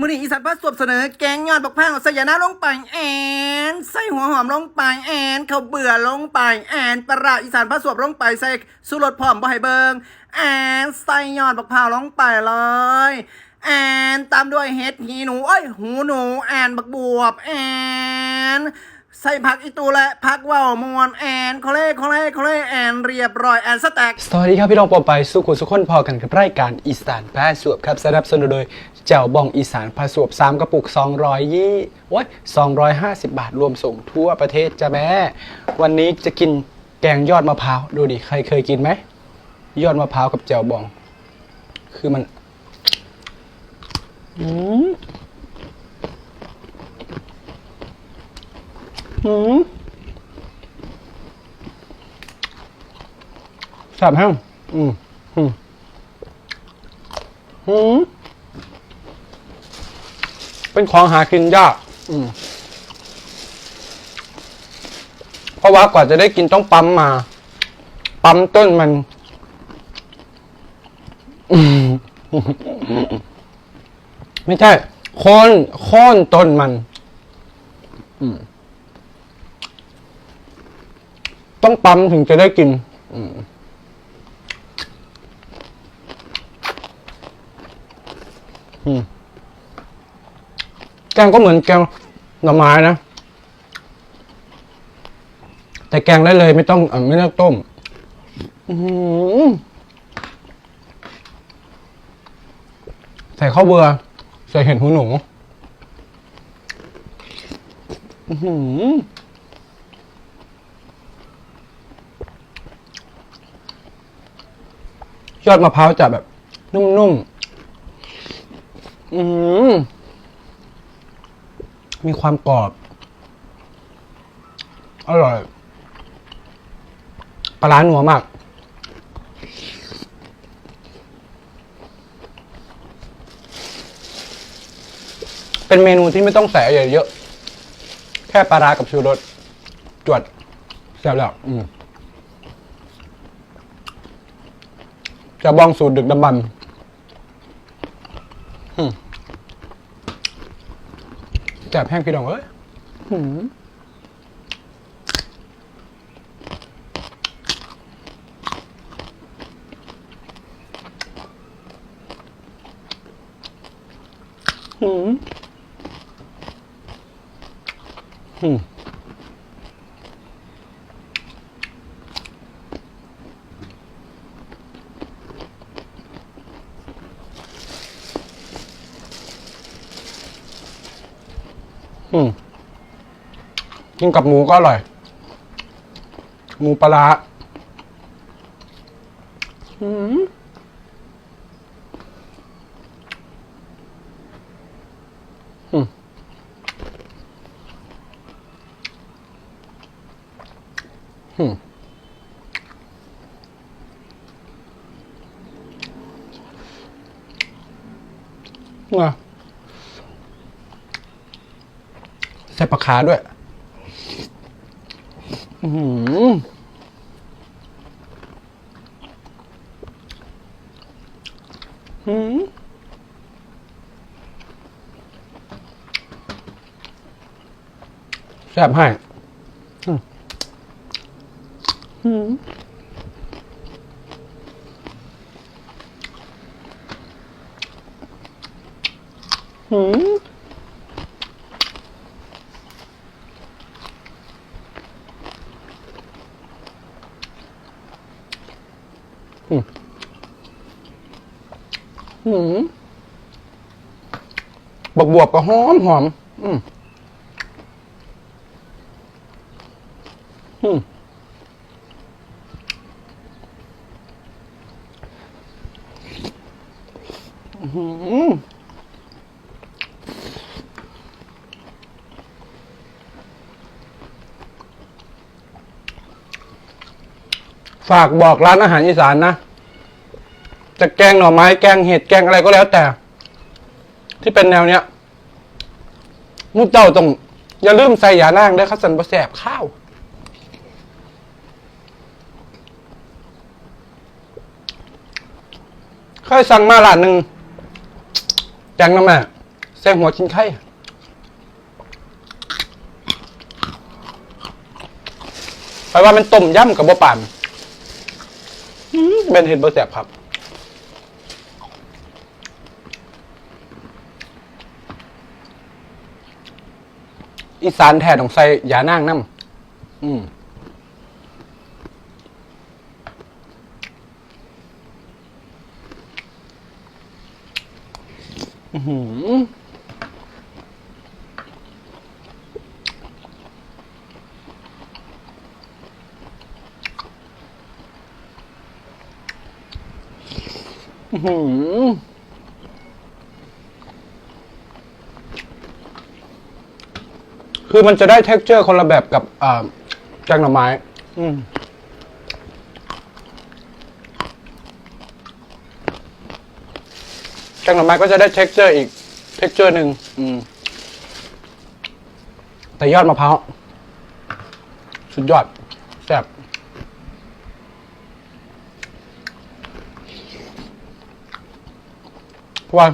มือนี้อีสานพัสวบเสนอแกงยอดบักพร้าวใส่ยานาลงไปแอนใส่หัวหอมลงไปแอนเขาเบื่อลงไปแอนปลาอีสานพัสวบลงไปใส่สุรสพร้อมบ่ให้เบิงแอนใส่ยอดบักพร้าวลงไปเลยแอนตามด้วยเห็ดหีหนูเอ้ยหูหนูแอนบักบวบแอน ใส่ผักอีตูและผักว่าวมวนแอนโคเล่โคเล่โคเล่แอนเรียบร้อยแอนสแต็กสวัสดีครับพี่น้องปอไปสุขุสุขคนพอกันกับรายการอีสานพาสวบครับสนับสนุนโดยเจ้าบองอีสานพาสวบ3กระปุก 200ยี่โอ้ย250 บาทรวมส่งทั่วประเทศจ้ะแม่ วันนี้จะกินแกงยอดมะพร้าวดูดิใครเคยกินไหมยอดมะพร้าวกับเจ้าบอง คือมันอืม อืมแซ่บแห้งอืมอืมอืมเป็นของหากินยาก อืมเพราะว่ากว่าจะได้กินต้องปั๊มมา ปั๊มต้นมันอืมไม่ใช่โค่นโค่นต้นมัน อืม ต้องปั๊มถึงจะได้กิน อืมแกงก็เหมือนแกงหน่อไม้นะ แต่แกงได้เลยไม่ต้องอไม่ต้องต้มใส่ข้าวเบื่อใส่เห็ดหูหนู อื้อหือ ยอดมะพร้าวจะแบบนุ่มๆอืมมีความกรอบ อร่อย ปลาร้าหนัวมาก เป็นเมนูที่ไม่ต้องใส่อะไรเยอะ แค่ปลาร้ากับชูรส จวดแซ่บแล้ว อืม จะบ้องสูตรดึกดำบรรพ์อืมแจ่บแห้งพี่ดองเอ้ยหืมหืม อืมกินกับหมูก็อร่อย หมูปลาร้าหืมอืมอืมว้าใส่ ปลาขาด้วย อืมหืมแซ่บให้อืมหืม หืมหืมบักบวบก็หอมหอม อืมอืมอื้อหือฝากบอกร้านอาหารอีสานนะ จะแกงหน่อไม้แกงเห็ดแกงอะไรก็แล้วแต่ ที่เป็นแนวเนี้ยมุกเจ้าต้อง อย่าลืมใส่ยานั่งด้วยครับสันประแสบข้าวเคยสั่งมาร้านหนึ่งแกงน้ำแม่ใส่หัวชิ้นไข่ไปว่ามันต้มยำกับบ่ปานเป็นเห็ดบ่แสบครับ อีสานแท้ต้องใส่ยานางน้ำอืมอื้อหืออื้อหือ คือมันจะได้ t e x t อร์คนละแบบกับอ่าแกงหน่อไม้ อืมแกงหน่อไม้ก็จะได้ t e x t อร์อีก t e x t อร์หนึ่งอืมแต่ยอดมะพร้าวสุดยอดแซ่บเพราะว่า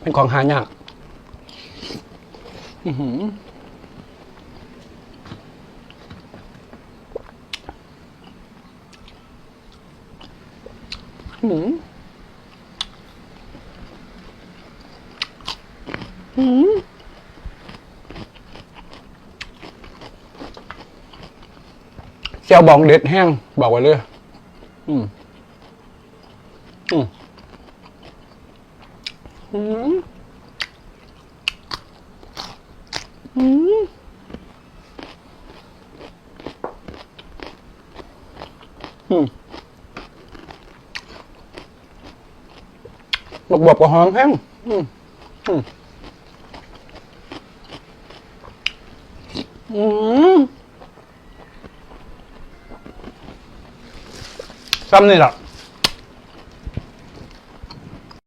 เป็นของหายากอื้อ หืออื้อหืออื้อหือเจียวบองเด็ดแห้ง บอกไว้เลย อืม อืม อืม อืมอืมบวบบกับหอมแห้งอืมอืมอืมซ้ำนี่แหละ